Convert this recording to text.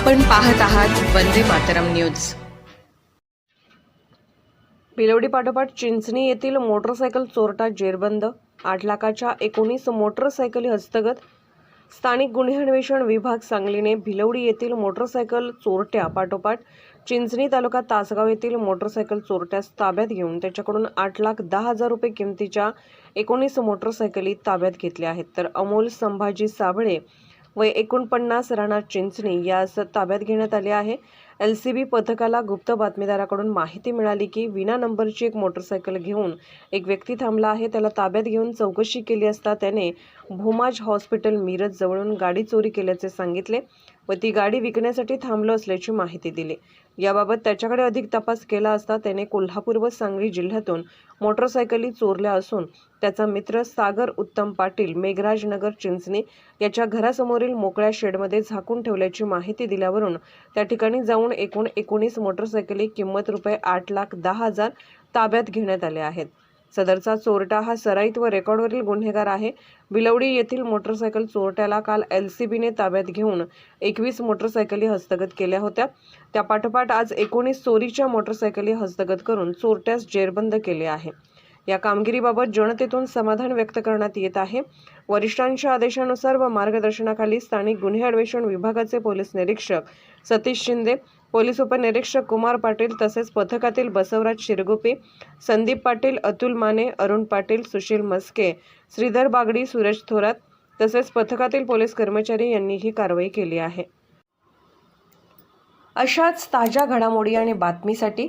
आपण पाहत आहात वंदे मातरम न्यूज. भिलवडी पाठोपाठ चिंचणी येथील मोटरसायकल चोरटा जेरबंद. आठ लाखाच्या एकोणीस मोटरसायकली हस्तगत. स्थानिक गुन्हे अन्वेषण विभाग सांगलीने भिलवडी येथील मोटरसायकल चोरट्या पाठोपाठ चिंचणी तालुका तासगाव येथील मोटरसायकल चोरट्यास ताब्यात घेऊन त्याच्याकडून आठ लाख दहा हजार रुपये किमतीच्या एकोणीस मोटरसायकली ताब्यात घेतल्या आहेत. तर अमोल संभाजी साबळे व एकोणपन्नास राणा चिंचणी यास ताब्यात घेण्यात आले आहे. एल सी बी पथकाला गुप्त बातमीदाराकडून माहिती मिळाली की विना नंबरची एक मोटरसायकल घेऊन एक व्यक्ती थांबला आहे. त्याला ताब्यात घेऊन चौकशी केली असता त्याने भूमाज हॉस्पिटल मिरज जवळून गाडी चोरी केल्याचे सांगितले. व ती गाडी विकण्यासाठी थांबलो असल्याची माहिती दिली. याबाबत त्याच्याकडे अधिक तपास केला असता त्याने कोल्हापूर व सांगली जिल्ह्यातून मोटरसायकली चोरल्या असून त्याचा मित्र सागर उत्तम पाटील मेघराजनगर चिंचणी याच्या घरासमोरील मोकळ्या शेडमध्ये झाकून ठेवल्याची माहिती दिल्यावरून त्या ठिकाणी जाऊन एकूण एकोणीस मोटरसायकली किंमत रुपये आठ लाख दहा हजार ताब्यात घेण्यात आले आहेत. सदरचा चोरटा हा सराईत व रेकॉर्डवरील गुन्हेगार आहे. बिलवडी येथील मोटरसायकल चोरट्याला काल एल सी बीने ताब्यात घेऊन एकवीस मोटरसायकली हस्तगत केल्या होत्या. त्या पाठोपाठ आज एकोणीस चोरीच्या मोटरसायकली हस्तगत करून चोरट्यास जेरबंद केले आहे. या कामगिरीबाबत जनतेतून समाधान व्यक्त करण्यात येत आहे. वरिष्ठांच्या आदेशानुसार व मार्गदर्शनाखाली स्थानिक गुन्हे अन्वेषण विभागाचे पोलीस निरीक्षक सतीश शिंदे पोलीस उपनिरीक्षक कुमार पाटील तसेच पथकातील बसवराज शिरगुपे संदीप पाटील अतुल माने अरुण पाटील सुशील मस्के श्रीधर बागडी सुरज थोरात तसेच पथकातील पोलीस कर्मचारी यांनी ही कारवाई केली आहे. अशाच ताज्या घडामोडी आणि बातमीसाठी